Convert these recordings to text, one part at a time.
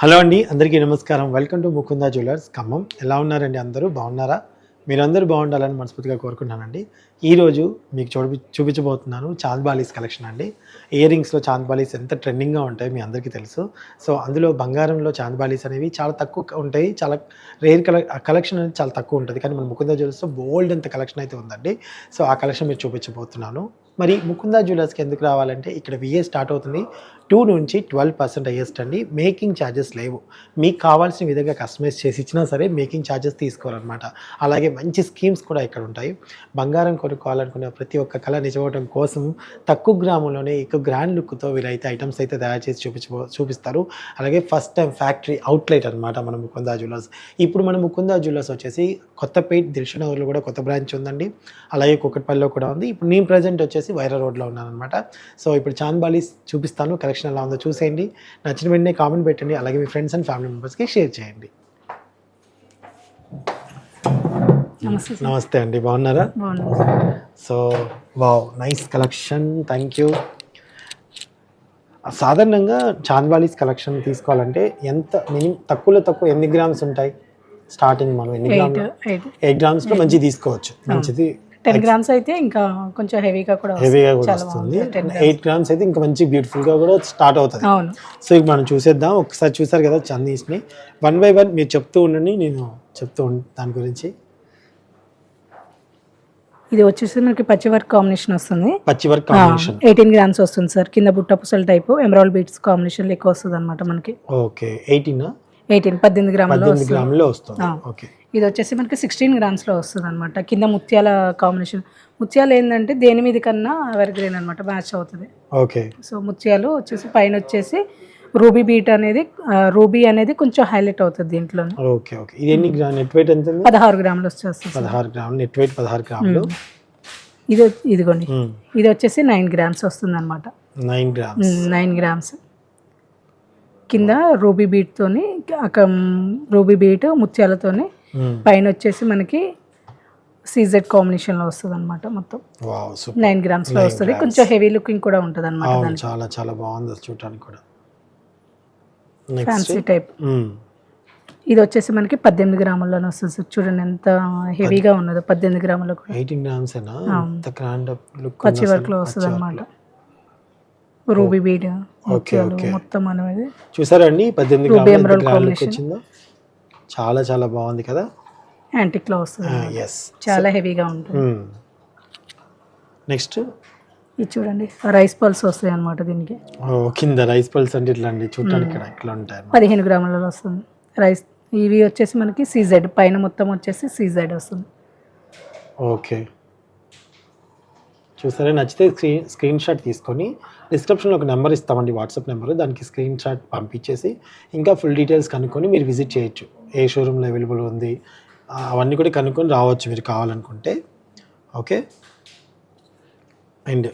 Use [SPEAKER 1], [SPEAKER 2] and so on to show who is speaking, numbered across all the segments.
[SPEAKER 1] Hello అండి అందరికీ నమస్కారం. Welcome to Mukunda jewellers Khammam. ఎలా ఉన్నారండి అందరూ? బాగున్నారా? మీరందరూ బాగుండాలని మనస్ఫూర్తిగా కోరుకుంటున్నానండి. ఈరోజు మీకు చూడ చూపించబోతున్నాను చాంద్ బాలీస్ కలెక్షన్ అండి. ఇయర్ రింగ్స్లో చాంద్ బాలీస్ ఎంత ట్రెండింగ్గా ఉంటాయి మీ అందరికీ తెలుసు. సో అందులో బంగారంలో చాంద్ బాలీస్ అనేవి చాలా తక్కువ ఉంటాయి. చాలా రేర్ కలె కలెక్షన్ అనేది చాలా తక్కువ ఉంటుంది. కానీ మన ముకుందా జ్యువెలర్స్లో బోల్డ్ అంత కలెక్షన్ అయితే ఉందండి. సో ఆ కలెక్షన్ మీరు చూపించబోతున్నాను. మరి ముకుందా జ్యువెలర్స్కి ఎందుకు రావాలంటే ఇక్కడ విఏ స్టార్ట్ అవుతుంది. టూ నుంచి ట్వెల్వ్ పర్సెంట్ అయ్యేస్ట్ అండి. మేకింగ్ ఛార్జెస్ లేవు. మీకు కావాల్సిన విధంగా కస్టమైజ్ చేసి ఇచ్చినా సరే మేకింగ్ ఛార్జెస్ తీసుకోవాలన్నమాట. అలాగే మంచి స్కీమ్స్ కూడా ఇక్కడ ఉంటాయి. బంగారం కొనుక్కోవాలనుకునే ప్రతి ఒక్క కళ నిజమవడం కోసం తక్కువ గ్రామంలోనే ఎక్కువ గ్రాండ్ లుక్తో వీరైతే ఐటమ్స్ అయితే తయారు చేసి చూపించబో చూపిస్తారు. అలాగే ఫస్ట్ టైం ఫ్యాక్టరీ అవుట్లెట్ అనమాట మన ముకుందా జ్యువెలర్స్. ఇప్పుడు మన ముకుందా జ్యువెలర్స్ వచ్చేసి కొత్తపేట్ దిల్షనగర్లో కూడా కొత్త బ్రాంచ్ ఉందండి. అలాగే కుక్కట్పల్లిలో కూడా ఉంది. ఇప్పుడు నేను ప్రజెంట్ వచ్చేసి వైరా రోడ్లో ఉన్నాను అనమాట సో ఇప్పుడు చాంద్బాలి చూపిస్తాను. కలెక్షన్ ఎలా ఉందో చూసేయండి. నచ్చిన వెంటనే కామెంట్ పెట్టండి. అలాగే మీ ఫ్రెండ్స్ అండ్ ఫ్యామిలీ మెంబర్స్కి షేర్ చేయండి.
[SPEAKER 2] నమస్తే
[SPEAKER 1] అండి బాగున్నారా? So wow nice collection thank you. సాధారణంగా చాంద్వాలీస్ కలెక్షన్ తీసుకోవాలంటే ఎంత మినిమం తక్కువలో తక్కువ ఎన్ని గ్రామ్స్ ఉంటాయి? స్టార్టింగ్ మనం ఎన్ని
[SPEAKER 2] ఎయిట్
[SPEAKER 1] గ్రామ్స్
[SPEAKER 2] ఎయిట్.
[SPEAKER 1] గ్రామ్స్లో మంచిది తీసుకోవచ్చు. మంచిది
[SPEAKER 2] టెన్ గ్రామ్స్ అయితే ఇంకా కొంచెం హెవీగా కూడా.
[SPEAKER 1] హెవీగా కూడా వస్తుంది. Eight grams. అయితే ఇంకా మంచి బ్యూటిఫుల్గా కూడా స్టార్ట్ అవుతుంది. సో ఇక మనం చూసేద్దాం. ఒకసారి చూసారు కదా చందీస్ని. వన్ బై వన్ మీరు చెప్తూ ఉండండి నేను చెప్తూ ఉంటాను దాని గురించి.
[SPEAKER 2] ఇది వచ్చేసి మనకి పచ్చి వర్క్ కాంబినేషన్ వస్తుంది.
[SPEAKER 1] పచ్చి వర్క్ కాంబినేషన్.
[SPEAKER 2] ఎయిటీన్ గ్రామ్స్ వస్తుంది సార్. కింద బుట్ట పుసల టైపు ఎమరాల్డ్ బీట్స్ కాంబినేషన్ ఎక్కువ వస్తుంది అనమాట మనకి.
[SPEAKER 1] ఓకే. ఎయిటీన్?
[SPEAKER 2] ఎయిటీన్ పద్దెనిమిది గ్రాములు వస్తుంది.
[SPEAKER 1] ఓకే.
[SPEAKER 2] ఇది వచ్చేసి మనకి సిక్స్టీన్ గ్రామ్స్లో వస్తుంది అనమాట కింద ముత్యాల కాంబినేషన్. ముత్యాలు ఏంటంటే దేని మీద కన్నా ఎవర్ గ్రీన్ అనమాట మ్యాచ్ అవుతుంది.
[SPEAKER 1] ఓకే.
[SPEAKER 2] సో ముత్యాలు వచ్చేసి పైన వచ్చేసి రూబీ బీట్ అనేది రూబీ అనేది కొంచెం హైలైట్ అవుతుంది దీంట్లో
[SPEAKER 1] ఓకే ఓకే. ఇది ఎన్ని గ్రామ్ నెట్ వెయిట్ ఎంత
[SPEAKER 2] పదహారు గ్రాములు వచ్చేస్తుంది.
[SPEAKER 1] పదహారు గ్రాములు నెట్ వెయిట్ పదహారు గ్రాములు.
[SPEAKER 2] ఇది ఇదిగోండి. ఇది వచ్చేసి నైన్ గ్రామ్స్ వస్తుంది అనమాట
[SPEAKER 1] నైన్ గ్రామ్స్.
[SPEAKER 2] Nine grams. కింద రూబీ బీట్తోని రూబీ బీట్ ముత్యాలతోని పైన వచ్చేసి మనకి సీజెడ్ కాంబినేషన్లో వస్తుంది అనమాట మొత్తం నైన్ గ్రామ్స్లో వస్తుంది. కొంచెం హెవీ లుకింగ్ కూడా ఉంటుంది అనమాట
[SPEAKER 1] చాలా చాలా బాగుంది చూడటానికి కూడా.
[SPEAKER 2] ఫ్యాన్సీ టైప్ ఇది వచ్చేసి మనకి పద్దెనిమిది గ్రాముల్లోనే వస్తుంది సార్. చూడండి ఎంత హెవీగా ఉన్నదో పద్దెనిమిది గ్రాములు కూడా.
[SPEAKER 1] ఎయిటీన్ గ్రామ్స్
[SPEAKER 2] పచ్చి వర్క్లో వస్తుంది అనమాట రూబీ బీడ్. మొత్తం అనేది
[SPEAKER 1] చూసారండి పద్దెనిమిది గ్రాములు. వచ్చిందో? చాలా చాలా బాగుంది కదా?
[SPEAKER 2] యాంటిక్లో వస్తుంది
[SPEAKER 1] ఎస్
[SPEAKER 2] చాలా హెవీగా ఉంటుంది.
[SPEAKER 1] నెక్స్ట్
[SPEAKER 2] ఇది చూడండి. రైస్ పల్స్ వస్తాయి అనమాట దీనికి.
[SPEAKER 1] కింద రైస్ పల్స్ అంటే ఇట్లా అండి చూడటానికి ఇక్కడ ఇట్లా ఉంటాయి.
[SPEAKER 2] పదిహేను గ్రాములలో వస్తుంది. రైస్ ఇవి వచ్చేసి మనకి సీజెడ్ పైన మొత్తం వచ్చేసి సీజెడ్ వస్తుంది.
[SPEAKER 1] ఓకే. చూసారా? నచ్చితే స్క్రీన్ స్క్రీన్ షాట్ తీసుకొని డిస్క్రిప్షన్లో ఒక నెంబర్ ఇస్తామండి వాట్సాప్ నెంబర్ దానికి స్క్రీన్ షాట్ పంపించేసి ఇంకా ఫుల్ డీటెయిల్స్ కనుక్కొని మీరు విజిట్ చేయొచ్చు. ఏ షోరూమ్లో అవైలబుల్ ఉంది? అవన్నీ కూడా కనుక్కొని రావచ్చు మీరు కావాలనుకుంటే. ఓకే? అండ్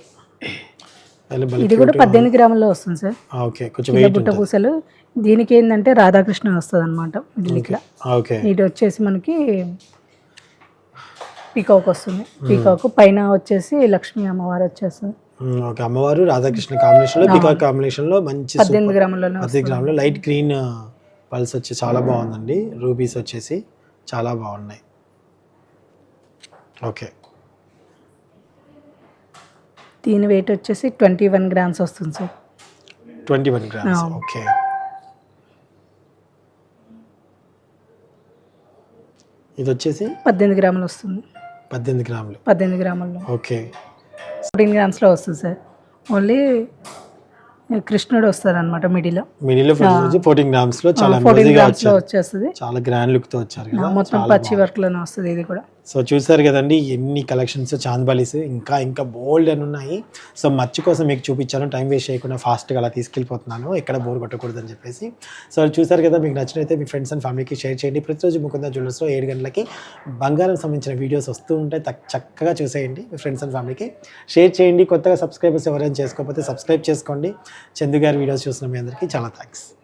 [SPEAKER 2] ఇది కూడా పద్దెనిమిది గ్రాములలో వస్తుంది సార్.
[SPEAKER 1] ఓకే. కొంచెం
[SPEAKER 2] బుట్ట పూసలు. దీనికి ఏంటంటే రాధాకృష్ణ వస్తుంది అనమాట మిడిల్
[SPEAKER 1] ఓకే.
[SPEAKER 2] ఇది వచ్చేసి మనకి పీకాక్ వస్తుంది. పీకాక్ పైన వచ్చేసి లక్ష్మీ అమ్మవారు వచ్చేస్తుంది.
[SPEAKER 1] ఓకే. అమ్మవారు రాధాకృష్ణ కాంబినేషన్లో పికాక్ కాంబినేషన్లో మంచి
[SPEAKER 2] పద్దెనిమిది గ్రాములలో
[SPEAKER 1] పది గ్రాములు లైట్ గ్రీన్ పల్స్ వచ్చి చాలా బాగుందండి. రూబీస్ వచ్చేసి చాలా బాగున్నాయి. ఓకే.
[SPEAKER 2] దీని వెయిట్ వచ్చేసి ట్వంటీ వన్ గ్రామ్స్ వస్తుంది sir
[SPEAKER 1] twenty one grams. Okay ఇది వచ్చేసి
[SPEAKER 2] పద్దెనిమిది గ్రాములు వస్తుంది.
[SPEAKER 1] పద్దెనిమిది గ్రాములు.
[SPEAKER 2] పద్దెనిమిది గ్రాముల్లో.
[SPEAKER 1] ఓకే
[SPEAKER 2] ఫోర్టీన్ గ్రామ్స్లో వస్తుంది సార్ ఓన్లీ కృష్ణుడు వస్తారు అనమాట మిడిలో
[SPEAKER 1] మిడిల్ ఫోర్టీన్ గ్రామ్స్లో చాలా
[SPEAKER 2] ఫోర్టీన్ గ్రామ్స్లో
[SPEAKER 1] వచ్చారు.
[SPEAKER 2] వచ్చేస్తుంది.
[SPEAKER 1] చాలా గ్రాండ్ లుక్తో వచ్చారు
[SPEAKER 2] మొత్తం పచ్చి వర్క్లోనే వస్తుంది ఇది కూడా.
[SPEAKER 1] సో చూసారు కదండి ఎన్ని కలెక్షన్స్ చాంద్బాలీస్ ఇంకా ఇంకా బోల్డ్ అని ఉన్నాయి. సో మర్చి కోసం మీకు చూపించాను టైం వేస్ట్ చేయకుండా ఫాస్ట్గా అలా తీసుకెళ్ళిపోతున్నాను ఎక్కడ బోర్ కొట్టకూడదని చెప్పేసి. సో చూసారు కదా మీకు నచ్చినైతే మీ ఫ్రెండ్స్ అండ్ ఫ్యామిలీకి షేర్ చేయండి. ప్రతిరోజు ముకుంద జ్యువెలర్స్లో ఏడు గంటలకి బంగారం సంబంధించిన వీడియోస్ వస్తూ ఉంటాయి. తక్- చక్కగా చూసేయండి మీ ఫ్రెండ్స్ అండ్ ఫ్యామిలీకి షేర్ చేయండి. కొత్తగా సబ్స్క్రైబర్స్ ఎవరైనా చేసుకోకపోతే సబ్స్క్రైబ్ చేసుకోండి. చందు గారి వీడియోస్ చూసిన మీ అందరికీ చాలా థ్యాంక్స్